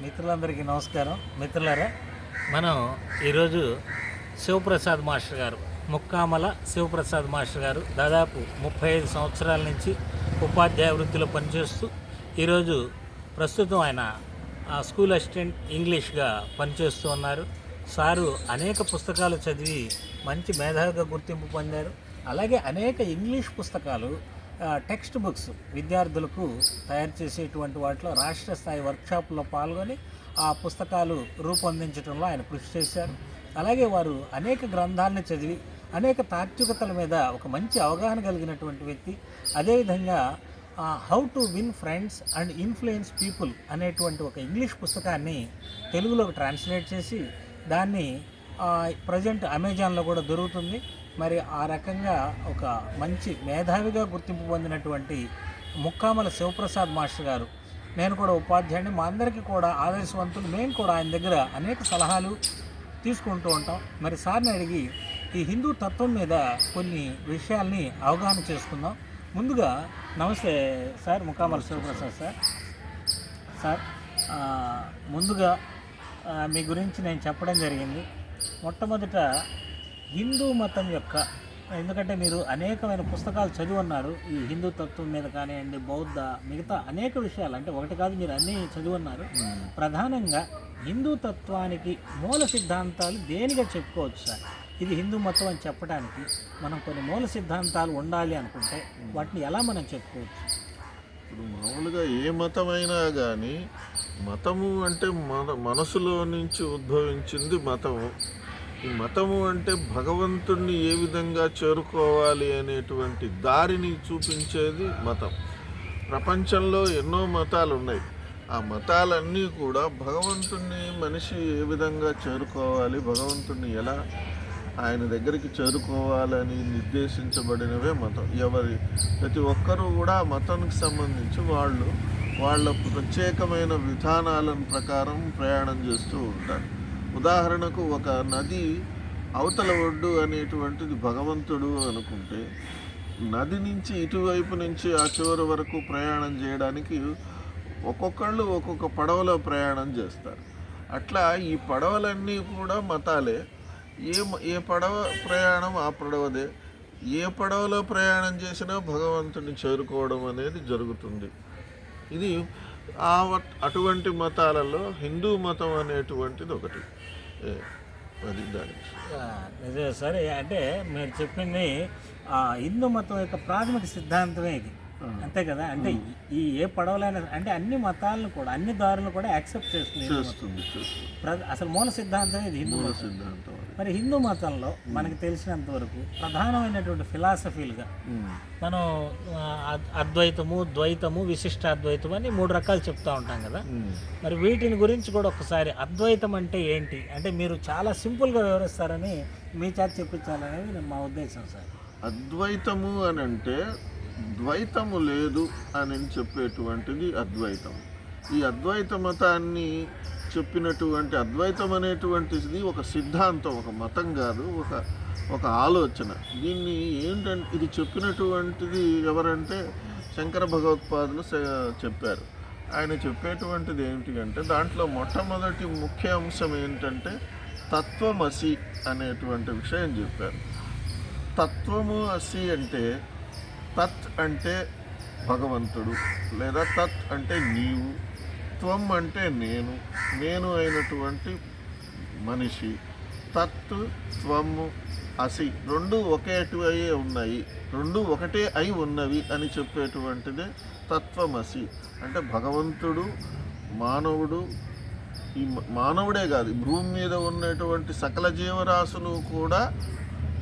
మిత్రులందరికీ నమస్కారం. మిత్రులారా మనం ఈరోజు శివప్రసాద్ మాస్టర్ గారు ముక్కామల శివప్రసాద్ మాస్టర్ గారు దాదాపు ముప్పై ఐదు సంవత్సరాల నుంచి ఉపాధ్యాయ వృత్తిలో పనిచేస్తూ ఈరోజు ప్రస్తుతం ఆయన ఆ, స్కూల్ అసిస్టెంట్ ఇంగ్లీష్గా పనిచేస్తూ ఉన్నారు. సారు అనేక పుస్తకాలు చదివి మంచి మేధావిగా గుర్తింపు పొందారు. అలాగే అనేక ఇంగ్లీష్ పుస్తకాలు టెక్స్ట్ బుక్స్ విద్యార్థులకు తయారు చేసేటువంటి వాటిలో రాష్ట్ర స్థాయి వర్క్షాప్లో పాల్గొని ఆ పుస్తకాలు రూపొందించడంలో ఆయన కృషి చేశారు. అలాగే వారు అనేక గ్రంథాలను చదివి అనేక తాత్వికతల మీద ఒక మంచి అవగాహన కలిగినటువంటి వ్యక్తి. అదేవిధంగా how to win friends and influence people అనేటువంటి ఒక ఇంగ్లీష్ పుస్తకాన్ని తెలుగులోకి ట్రాన్స్లేట్ చేసి దాన్ని ప్రజెంట్ అమెజాన్లో కూడా దొరుకుతుంది. మరి ఆ రకంగా ఒక మంచి మేధావిగా గుర్తింపు పొందినటువంటి ముక్కామల శివప్రసాద్ మాస్టర్ గారు. నేను కూడా ఉపాధ్యాయుని మా అందరికీ కూడా ఆదర్శవంతులు. మేము కూడా ఆయన దగ్గర అనేక సలహాలు తీసుకుంటూ ఉంటాం. మరి సార్ని అడిగి ఈ హిందూ తత్వం మీద కొన్ని విషయాల్ని అవగాహన చేసుకుందాం. ముందుగా నమస్తే sir Mukkamala Shivaprasad sir. Sir ముందుగా మీ గురించి నేను చెప్పడం జరిగింది. మొట్టమొదట హిందూ మతం యొక్క ఎందుకంటే మీరు అనేకమైన పుస్తకాలు చదివి ఉన్నారు ఈ హిందూ తత్వం మీద కానివ్వండి బౌద్ధ మిగతా అనేక విషయాలు అంటే ఒకటి కాదు మీరు అన్నీ చదివి ఉన్నారు ప్రధానంగా హిందూ తత్వానికి మూల సిద్ధాంతాలు దేనిగా చెప్పుకోవచ్చు సార్? ఇది హిందూ మతం అని చెప్పడానికి మనం కొన్ని మూల సిద్ధాంతాలు ఉండాలి అనుకుంటే వాటిని ఎలా మనం చెప్పుకోవచ్చు? ఇప్పుడు మామూలుగా ఏ మతమైనా కానీ మతము అంటే మన మనసులో నుంచి ఉద్భవించింది మతము. ఈ మతము అంటే భగవంతుణ్ణి ఏ విధంగా చేరుకోవాలి అనేటువంటి దారిని చూపించేది మతం. ప్రపంచంలో ఎన్నో మతాలు ఉన్నాయి ఆ మతాలన్నీ కూడా భగవంతుణ్ణి మనిషి ఏ విధంగా చేరుకోవాలి భగవంతుణ్ణి ఎలా ఆయన దగ్గరికి చేరుకోవాలని నిర్దేశించబడినవే మతం. ఎవరి ప్రతి ఒక్కరూ కూడా ఆ మతానికి సంబంధించి వాళ్ళు వాళ్ళ ప్రత్యేకమైన విధానాలను ప్రకారం ప్రయాణం చేస్తూ ఉంటారు. ఉదాహరణకు ఒక నది అవతల ఒడ్డు అనేటువంటిది భగవంతుడు అనుకుంటే నది నుంచి ఇటువైపు నుంచి ఆ చివరి వరకు ప్రయాణం చేయడానికి ఒక్కొక్కళ్ళు ఒక్కొక్క పడవలో ప్రయాణం చేస్తారు. అట్లా ఈ పడవలన్నీ కూడా మతాలే. ఏ మ- ఏ పడవ ప్రయాణం ఆ పడవదే. ఏ పడవలో ప్రయాణం చేసినా భగవంతుని చేరుకోవడం అనేది జరుగుతుంది. ఇది ఆ అటువంటి మతాలలో హిందూ మతం అనేటువంటిది ఒకటి. నిజమే సార్ అంటే మీరు చెప్పింది ఆ, హిందూ మతం యొక్క ప్రాథమిక సిద్ధాంతమే ఇది. అంతే కదా? అంటే ఈ ఏ పడవలైనా అంటే అన్ని మతాలను కూడా అన్ని దారులను కూడా యాక్సెప్ట్ చేస్తుంది అసలు మూల సిద్ధాంతం ఇది హిందూ సిద్ధాంతం. మరి హిందూ మతంలో మనకి తెలిసినంత వరకు ప్రధానమైనటువంటి ఫిలాసఫీలుగా. మనం అద్వైతము ద్వైతము విశిష్టాద్వైతం అని మూడు రకాలు చెప్తా ఉంటాం కదా. మరి వీటిని గురించి కూడా ఒకసారి అద్వైతం అంటే ఏంటి అంటే మీరు చాలా సింపుల్గా వివరిస్తారని మీ చేత చెప్పించాలనేది మా ఉద్దేశం సార్ అద్వైతము అని అంటే ద్వైతము లేదు అని చెప్పేటువంటిది అద్వైతం ఈ అద్వైత మతాన్ని చెప్పినటువంటి అద్వైతం అనేటువంటిది ఒక సిద్ధాంతం ఒక మతం కాదు ఒక ఒక ఆలోచన. దీన్ని ఏంటంటే ఇది చెప్పినటువంటిది ఎవరంటే శంకర భగవత్పాదులు చెప్పారు. ఆయన చెప్పేటువంటిది ఏంటి దాంట్లో మొట్టమొదటి ముఖ్య అంశం ఏంటంటే తత్వమసి అనేటువంటి విషయం చెప్పారు. తత్వము అసి అంటే తత్ అంటే భగవంతుడు లేదా తత్ అంటే నీవు త్వం అంటే నేను. నేను అయినటువంటి మనిషి. తత్ త్వము అసి. రెండు ఒకేటివే ఉన్నాయి. రెండు ఒకటే అయి ఉన్నవి అని చెప్పేటువంటిదే తత్వమసి అంటే భగవంతుడు మానవుడు ఈ మానవుడే కాదు. భూమి మీద ఉన్నటువంటి సకల జీవరాశులు కూడా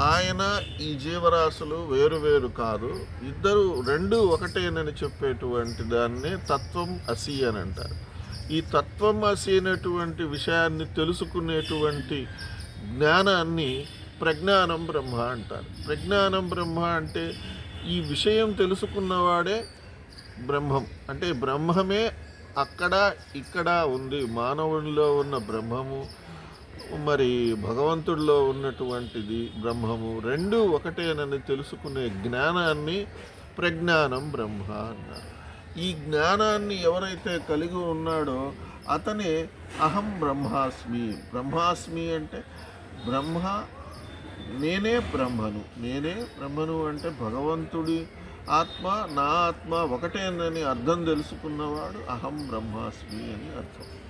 ఆయన ఈ జీవరాశులు వేరు వేరు కాదు. ఇద్దరు రెండు ఒకటేనని చెప్పేటువంటి దాన్ని తత్వం అసి అని అంటారు. ఈ తత్వం అసి అనేటువంటి విషయాన్ని తెలుసుకునేటువంటి జ్ఞానాన్ని ప్రజ్ఞానం బ్రహ్మ అంటారు. ప్రజ్ఞానం బ్రహ్మ అంటే ఈ విషయం తెలుసుకున్నవాడే బ్రహ్మం. అంటే బ్రహ్మమే అక్కడ ఇక్కడ ఉంది. మానవుడిలో ఉన్న బ్రహ్మము మరి భగవంతుడిలో ఉన్నటువంటిది బ్రహ్మము రెండు ఒకటేనని తెలుసుకునే జ్ఞానాన్ని ప్రజ్ఞానం బ్రహ్మ అన్నారు. ఈ జ్ఞానాన్ని ఎవరైతే కలిగి ఉన్నాడో అతనే అహం బ్రహ్మాస్మి. బ్రహ్మాస్మి అంటే బ్రహ్మ నేనే బ్రహ్మను. నేనే బ్రహ్మను అంటే భగవంతుడి ఆత్మ నా ఆత్మ ఒకటేనని అర్థం తెలుసుకున్నవాడు అహం బ్రహ్మాస్మి అని అర్థం.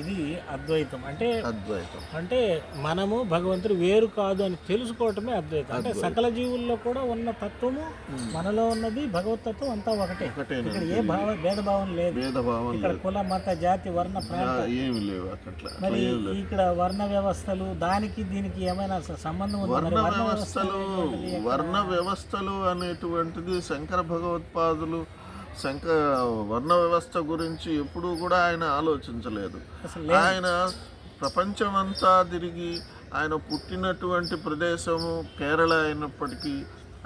ఇది అద్వైతం. అంటే అద్వైతం. అంటే మనము భగవంతుడు వేరు కాదు అని తెలుసుకోవటమే అద్వైతం. అంటే. సకల జీవుల్లో కూడా ఉన్న తత్వము మనలో ఉన్నది భగవతత్వం అంతా ఒకటే. ఇక్కడ ఏ భావ భేదభావం లేదు. ఇక్కడ కుల మత జాతి వర్ణ ప్రాంత. ఏమి లేవు అట్లా మరి ఇక్కడ వర్ణ వ్యవస్థలు దానికి దీనికి ఏమైనా సంబంధం ఉందా? వర్ణ వ్యవస్థలు వర్ణ వ్యవస్థలు అనేటువంటిది శంకర భగవత్పాదులు శంక వర్ణ వ్యవస్థ గురించి ఎప్పుడూ కూడా ఆయన ఆలోచించలేదు. ఆయన ప్రపంచమంతా తిరిగి ఆయన పుట్టినటువంటి ప్రదేశము కేరళ అయినప్పటికీ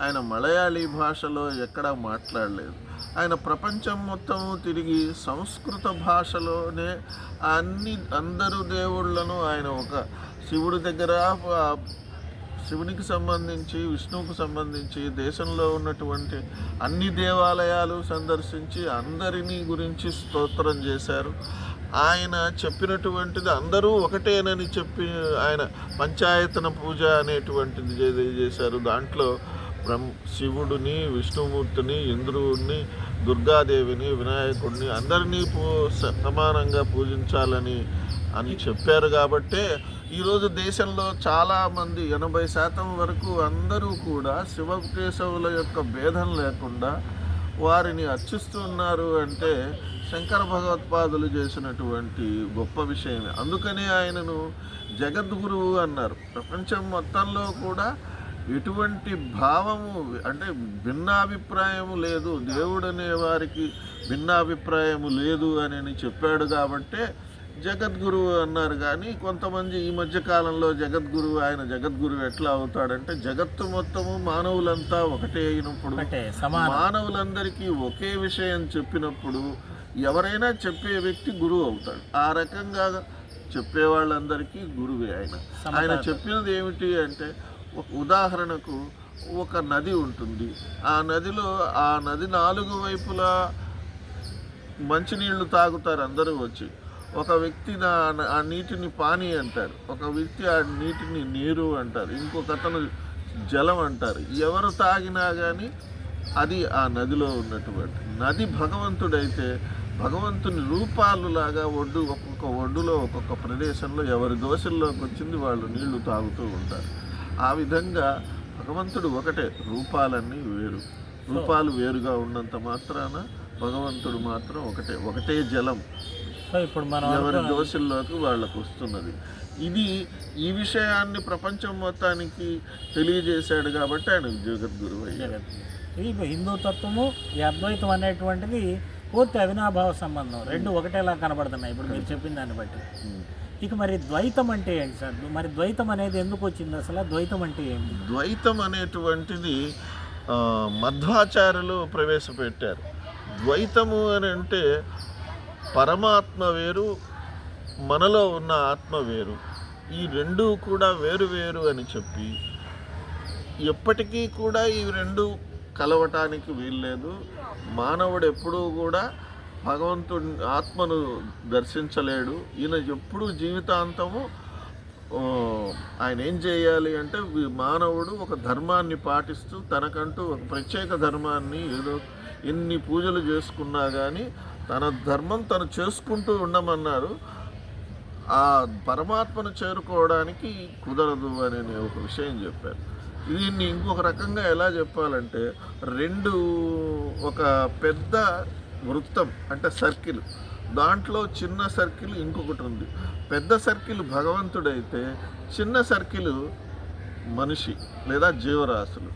ఆయన మలయాళీ భాషలో ఎక్కడా మాట్లాడలేదు ఆయన ప్రపంచం మొత్తము తిరిగి సంస్కృత భాషలోనే అన్ని అందరు దేవుళ్ళను ఆయన ఒక శివుడి దగ్గర శివునికి సంబంధించి విష్ణువుకు సంబంధించి దేశంలో ఉన్నటువంటి అన్ని దేవాలయాలు సందర్శించి అందరినీ గురించి స్తోత్రం చేశారు. ఆయన చెప్పినటువంటిది అందరూ ఒకటేనని చెప్పి ఆయన పంచాయతన పూజ అనేటువంటిది చేశారు. దాంట్లో బ్రహ్మ శివుడిని విష్ణుమూర్తిని ఇంద్రుడిని దుర్గాదేవిని వినాయకుడిని అందరినీ పూ స- సమానంగా పూజించాలని అని చెప్పారు కాబట్టే ఈరోజు దేశంలో చాలామంది ఎనభై శాతం వరకు అందరూ కూడా శివకేశవుల యొక్క భేదం లేకుండా వారిని అర్చిస్తున్నారు అంటే శంకర భగవత్పాదులు చేసినటువంటి గొప్ప విషయమే. అందుకనే ఆయనను జగద్గురువు అన్నారు. ప్రపంచం మొత్తంలో కూడా ఎటువంటి భావము అంటే భిన్నాభిప్రాయము లేదు. దేవుడు అనే వారికి భిన్నాభిప్రాయము లేదు అని చెప్పాడు కాబట్టే జగద్గురువు అన్నారు కానీ కొంతమంది ఈ మధ్య కాలంలో జగద్గురువు ఆయన జగద్గురువు ఎట్లా అవుతాడంటే జగత్తు మొత్తము మానవులంతా ఒకటే అయినప్పుడు మానవులందరికీ ఒకే విషయం చెప్పినప్పుడు ఎవరైనా చెప్పే వ్యక్తి గురువు అవుతాడు. ఆ రకంగా చెప్పే వాళ్ళందరికీ గురువే ఆయన. ఆయన చెప్పినది ఏమిటి అంటే ఒక ఉదాహరణకు ఒక నది ఉంటుంది. ఆ నదిలో ఆ నది నాలుగు వైపులా మంచినీళ్ళు తాగుతారు అందరూ వచ్చి. ఒక వ్యక్తి నా- ఆ నీటిని పానీ అంటారు. ఒక వ్యక్తి ఆ నీటిని నీరు అంటారు. ఇంకొక అతను జలం అంటారు. ఎవరు తాగినా కానీ అది ఆ నదిలో ఉన్నటువంటి నది భగవంతుడైతే భగవంతుని రూపాలు లాగా ఒడ్డు ఒక్కొక్క ఒడ్డులో ఒక్కొక్క ప్రదేశంలో ఎవరి దోశల్లోకి వచ్చింది వాళ్ళు నీళ్ళు తాగుతూ ఉంటారు. ఆ విధంగా భగవంతుడు ఒకటే. రూపాలన్నీ వేరు. రూపాలు వేరుగా ఉన్నంత మాత్రాన భగవంతుడు మాత్రం ఒకటే. ఒకటే జలం. సో ఇప్పుడు మనం ఎవరి దోషుల్లోకి వాళ్ళకు వస్తున్నది. ఇది ఈ విషయాన్ని ప్రపంచం మొత్తానికి తెలియజేశాడు కాబట్టి ఆయన జగద్గురు. అయ్యాడు ఇది హిందూ తత్వము ఈ అద్వైతం అనేటువంటిది పూర్తి అవినాభావ సంబంధం. రెండు ఒకటేలా కనబడుతున్నాయి. ఇప్పుడు మీరు చెప్పిన దాన్ని బట్టి. ఇక మరి ద్వైతం అంటే ఏంటి సార్? మరి ద్వైతం అనేది ఎందుకు వచ్చింది అసలు? ద్వైతం అంటే ఏంటి? ద్వైతం అనేటువంటిది మధ్వాచార్యులు ప్రవేశపెట్టారు. ద్వైతము అని అంటే పరమాత్మ వేరు మనలో ఉన్న ఆత్మ వేరు. ఈ రెండు కూడా వేరు వేరు అని చెప్పి ఎప్పటికీ కూడా ఈ రెండు కలవటానికి వీల్లేదు. మానవుడు ఎప్పుడూ కూడా భగవంతుడి ఆత్మను దర్శించలేడు. ఈయన ఎప్పుడూ జీవితాంతము ఆయన ఏం చేయాలి అంటే మానవుడు ఒక ధర్మాన్ని పాటిస్తూ తనకంటూ ఒక ప్రత్యేక ధర్మాన్ని ఏదో ఎన్ని పూజలు చేసుకున్నా కానీ తన ధర్మం తను చేసుకుంటూ ఉండమన్నారు. ఆ పరమాత్మను చేరుకోవడానికి కుదరదు అని నేను ఒక విషయం చెప్పాను. దీన్ని ఇంకొక రకంగా ఎలా చెప్పాలంటే రెండు ఒక పెద్ద వృత్తం అంటే సర్కిల్. దాంట్లో చిన్న సర్కిల్ ఇంకొకటి ఉంది. పెద్ద సర్కిల్ భగవంతుడైతే చిన్న సర్కిల్ మనిషి లేదా జీవరాశులు.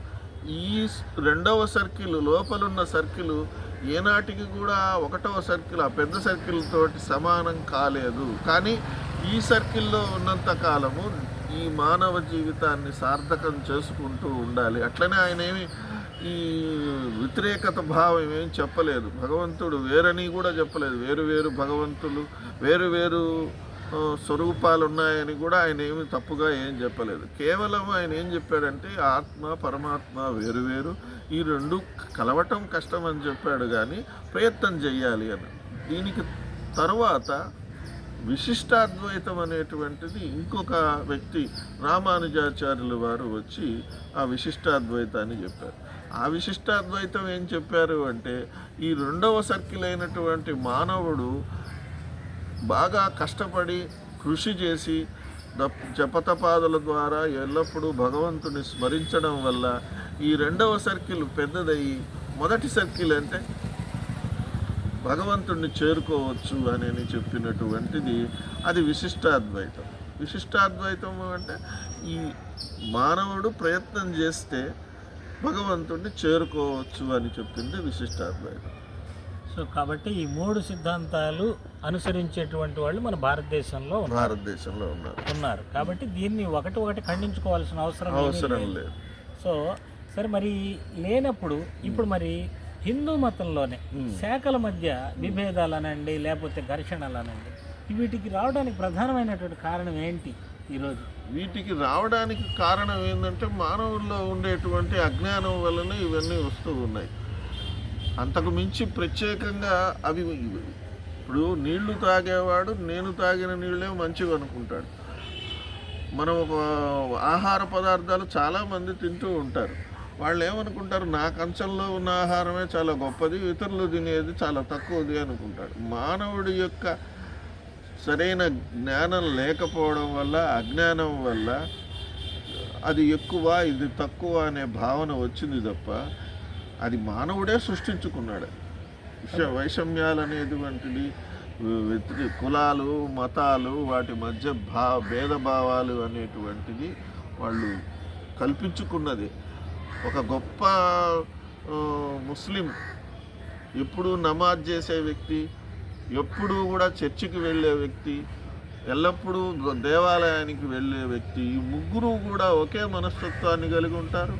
ఈ రెండవ సర్కిల్ లోపలున్న సర్కిల్ ఏనాటికి కూడా ఒకటవ సర్కిల్ ఆ పెద్ద సర్కిల్ తోటి సమానం కాలేదు. కానీ ఈ సర్కిల్లో ఉన్నంత కాలము ఈ మానవ జీవితాన్ని సార్థకం చేసుకుంటూ ఉండాలి. అట్లనే ఆయన ఏమి ఈ వ్యతిరేకత భావం ఏం చెప్పలేదు. భగవంతుడు వేరని కూడా చెప్పలేదు. వేరు వేరు భగవంతులు వేరు వేరు స్వరూపాలు ఉన్నాయని కూడా ఆయన ఏమి తప్పుగా ఏం చెప్పలేదు. కేవలం ఆయన ఏం చెప్పాడంటే ఆత్మ పరమాత్మ వేరు వేరు ఈ రెండు కలవటం కష్టం అని చెప్పాడు కానీ ప్రయత్నం చేయాలి అని. దీనికి తర్వాత విశిష్టాద్వైతం అనేటువంటిది ఇంకొక వ్యక్తి రామానుజాచార్యులు వారు వచ్చి ఆ విశిష్టాద్వైతాన్ని చెప్పారు. ఆ విశిష్టాద్వైతం ఏం చెప్పారు అంటే ఈ రెండవ సర్కిల్ అయినటువంటి మానవుడు బాగా కష్టపడి కృషి చేసి జపతపాదుల ద్వారా ఎల్లప్పుడూ భగవంతుని స్మరించడం వల్ల ఈ రెండవ సర్కిల్ పెద్దదయ్యి మొదటి సర్కిల్ అంటే భగవంతుణ్ణి చేరుకోవచ్చు అని చెప్పినటువంటిది. అది విశిష్టాద్వైతం. విశిష్టాద్వైతం అంటే ఈ మానవుడు ప్రయత్నం చేస్తే భగవంతుణ్ణి చేరుకోవచ్చు అని చెప్పింది విశిష్టాద్వైతం. సో కాబట్టి ఈ మూడు సిద్ధాంతాలు అనుసరించేటువంటి వాళ్ళు మన భారతదేశంలో ఉన్నారు. భారతదేశంలో ఉన్నారు. ఉన్నారు. కాబట్టి దీన్ని ఒకటి ఒకటి ఖండించుకోవాల్సిన అవసరం అవసరం. లేదు. సో సరే మరి లేనప్పుడు ఇప్పుడు మరి హిందూ మతంలోనే శాఖల మధ్య విభేదాలు అనండి లేకపోతే ఘర్షణలు అనండి వీటికి రావడానికి ప్రధానమైనటువంటి కారణం ఏంటి ఈరోజు? వీటికి రావడానికి కారణం ఏంటంటే మానవుల్లో ఉండేటువంటి అజ్ఞానం వలన ఇవన్నీ వస్తూ ఉన్నాయి. అంతకు మించి ప్రత్యేకంగా అవి ఇప్పుడు నీళ్ళు తాగేవాడు నేను తాగిన నీళ్ళే మంచివి అనుకుంటాడు. మనం ఒక ఆహార పదార్థాలు చాలామంది తింటూ ఉంటారు. వాళ్ళు ఏమనుకుంటారు నా కంచంలో ఉన్న ఆహారమే చాలా గొప్పది ఇతరులు తినేది చాలా తక్కువది అనుకుంటాడు. మానవుడి యొక్క సరైన జ్ఞానం లేకపోవడం వల్ల అజ్ఞానం వల్ల అది ఎక్కువ ఇది తక్కువ అనే భావన వచ్చింది తప్ప అది మానవుడే సృష్టించుకున్నాడు. విష వైషమ్యాలు అనేటువంటిది వ్యతిరే కులాలు మతాలు వాటి మధ్య భా భేదభావాలు అనేటువంటిది వాళ్ళు కల్పించుకున్నది. ఒక గొప్ప ముస్లిం ఎప్పుడు నమాజ్ చేసే వ్యక్తి ఎప్పుడూ కూడా చర్చికి వెళ్ళే వ్యక్తి ఎల్లప్పుడూ దేవాలయానికి వెళ్ళే వ్యక్తి ఈ ముగ్గురు కూడా ఒకే మనస్తత్వాన్ని కలిగి ఉంటారు.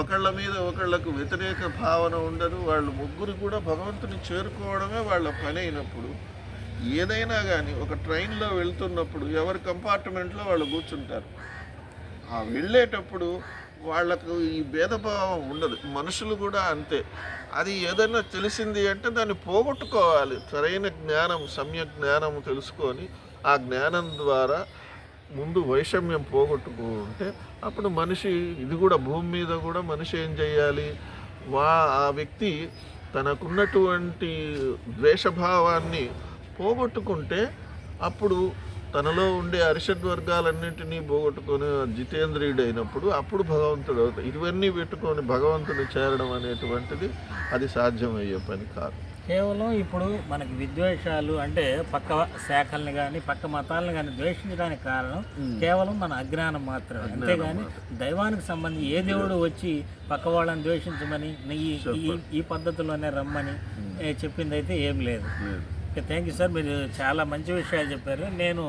ఒకళ్ళ మీద ఒకళ్ళకు వ్యతిరేక భావన ఉండదు. వాళ్ళు ముగ్గురు కూడా భగవంతుని చేరుకోవడమే వాళ్ళ పని అయినప్పుడు ఏదైనా కానీ ఒక ట్రైన్లో వెళ్తున్నప్పుడు ఎవరి కంపార్ట్మెంట్లో వాళ్ళు కూర్చుంటారు. ఆ వెళ్ళేటప్పుడు వాళ్ళకు ఈ భేదభావం ఉండదు. మనుషులు కూడా అంతే. అది ఏదైనా తెలిసింది అంటే దాన్ని పోగొట్టుకోవాలి. సరైన జ్ఞానం సమ్య జ్ఞానం తెలుసుకొని ఆ జ్ఞానం ద్వారా ముందు వైషమ్యం పోగొట్టుకుంటే అప్పుడు మనిషి ఇది కూడా భూమి మీద కూడా మనిషి ఏం చేయాలి వా ఆ వ్యక్తి తనకున్నటువంటి ద్వేషభావాన్ని పోగొట్టుకుంటే అప్పుడు తనలో ఉండే అరిషడ్ వర్గాలన్నింటినీ పోగొట్టుకొని జితేంద్రియుడు అయినప్పుడు అప్పుడు భగవంతుడు అవుతాడు. ఇవన్నీ పెట్టుకొని భగవంతుని చేరడం అనేటువంటిది అది సాధ్యమయ్యే పని కాదు. కేవలం ఇప్పుడు మనకి విద్వేషాలు అంటే పక్క శాఖల్ని కానీ పక్క మతాలను కానీ ద్వేషించడానికి కారణం కేవలం మన అజ్ఞానం మాత్రమే. అంతేగాని దైవానికి సంబంధించి ఏ దేవుడు వచ్చి పక్క వాళ్ళని ద్వేషించమని ఈ ఈ- పద్ధతిలోనే రమ్మని ఏ, చెప్పింది అయితే ఏం లేదు. ఓకే థ్యాంక్ యూ సార్ మీరు చాలా మంచి విషయాలు చెప్పారు. నేను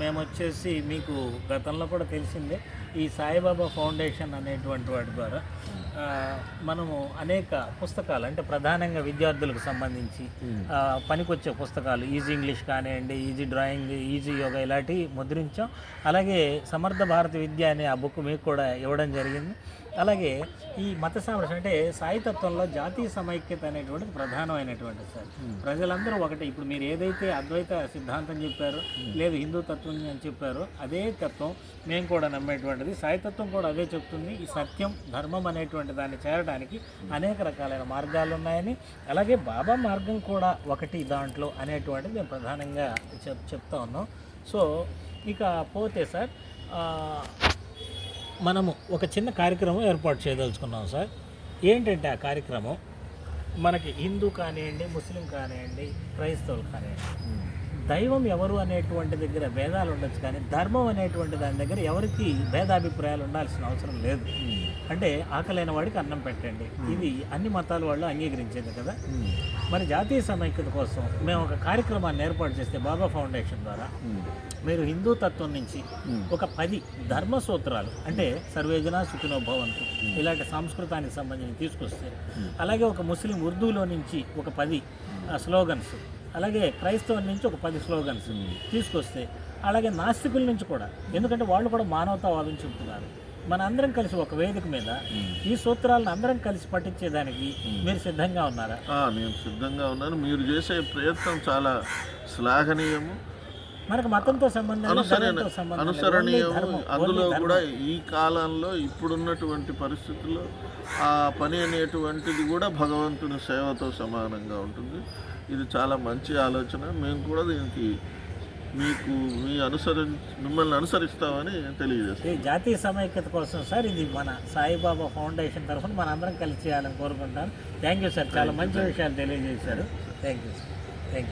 మేము వచ్చేసి మీకు గతంలో కూడా తెలిసిందే ఈ సాయిబాబా ఫౌండేషన్ అనేటువంటి వాటి ద్వారా మనము అనేక పుస్తకాలు అంటే ప్రధానంగా విద్యార్థులకు సంబంధించి పనికొచ్చే పుస్తకాలు ఈజీ ఇంగ్లీష్ కానివ్వండి ఈజీ డ్రాయింగ్ ఈజీ యోగా ఇలాంటివి ముద్రించాం. అలాగే సమర్థ భారత విద్య అనే ఆ బుక్ మీకు కూడా ఇవ్వడం జరిగింది. అలాగే ఈ మత సామరస్యం అంటే సాయితత్వంలో జాతీయ సమైక్యత అనేటువంటిది ప్రధానమైనటువంటి సార్. ప్రజలందరూ ఒకటే. ఇప్పుడు మీరు ఏదైతే అద్వైత సిద్ధాంతం చెప్పారో లేదు హిందూ తత్వం అని చెప్పారో అదే తత్వం మేము కూడా నమ్మేటువంటిది. సాయితత్వం కూడా అదే చెప్తుంది. ఈ సత్యం ధర్మం అనేటువంటి దాన్ని చేరడానికి అనేక రకాలైన మార్గాలు ఉన్నాయని అలాగే బాబా మార్గం కూడా ఒకటి దాంట్లో అనేటువంటిది మేము ప్రధానంగా చెప్ చెప్తా ఉన్నాం. సో ఇక పోతే సార్ మనము ఒక చిన్న కార్యక్రమం ఏర్పాటు చేయదలుచుకున్నాం సార్. ఏంటంటే ఆ కార్యక్రమం? మనకి హిందూ కానివ్వండి ముస్లిం కానివ్వండి క్రైస్తవులు కానివ్వండి. దైవం ఎవరు అనేటువంటి దగ్గర భేదాలు ఉండొచ్చు కానీ ధర్మం అనేటువంటి దాని దగ్గర ఎవరికి భేదాభిప్రాయాలు ఉండాల్సిన అవసరం లేదు. అంటే ఆకలైన వాడికి అన్నం పెట్టండి. ఇది అన్ని మతాల వాళ్ళు అంగీకరించేది కదా. మరి జాతీయ సమైక్యత కోసం మేము ఒక కార్యక్రమాన్ని ఏర్పాటు చేస్తే బాబా ఫౌండేషన్ ద్వారా మీరు హిందూ తత్వం నుంచి ఒక పది ధర్మ సూత్రాలు అంటే సర్వేజన సుఖినో భవంతు ఇలాంటి సంస్కృతానికి సంబంధించి తీసుకొస్తే అలాగే ఒక ముస్లిం ఉర్దూలో నుంచి ఒక పది స్లోగన్స్ అలాగే క్రైస్తవం నుంచి ఒక పది స్లోగన్స్ తీసుకొస్తే అలాగే నాస్తికుల నుంచి కూడా ఎందుకంటే వాళ్ళు కూడా మానవతావాదం చెబుతున్నారు మన అందరం కలిసి ఒక వేదిక మీద ఈ సూత్రాలను అందరం కలిసి పఠించేదానికి మీరు సిద్ధంగా ఉన్నారా? నేను సిద్ధంగా ఉన్నాను. మీరు చేసే ప్రయత్నం చాలా శ్లాఘనీయము. మనకు మతంతో సంబంధం లేదు, అనుసరణ ధనంతో సంబంధం లేదు. అనుసరణీయం ఓన్లీ ధర్మం, అందులో కూడా. ఈ కాలంలో ఇప్పుడున్నటువంటి పరిస్థితుల్లో ఆ పని అనేటువంటిది కూడా భగవంతుని సేవతో సమానంగా ఉంటుంది. ఇది చాలా మంచి ఆలోచన. మేము కూడా దీనికి మీకు మీ అనుసరి మిమ్మల్ని అనుసరిస్తామని తెలియజేస్తాం ఈ జాతీయ సమైక్యత కోసం సార్ ఇది మన సాయిబాబా ఫౌండేషన్ తరఫున మన అందరం కలిసి చేయాలని కోరుకుంటాను థ్యాంక్ యూ సార్ చాలా మంచి విషయాలు తెలియజేశారు. Thank you sir thank you.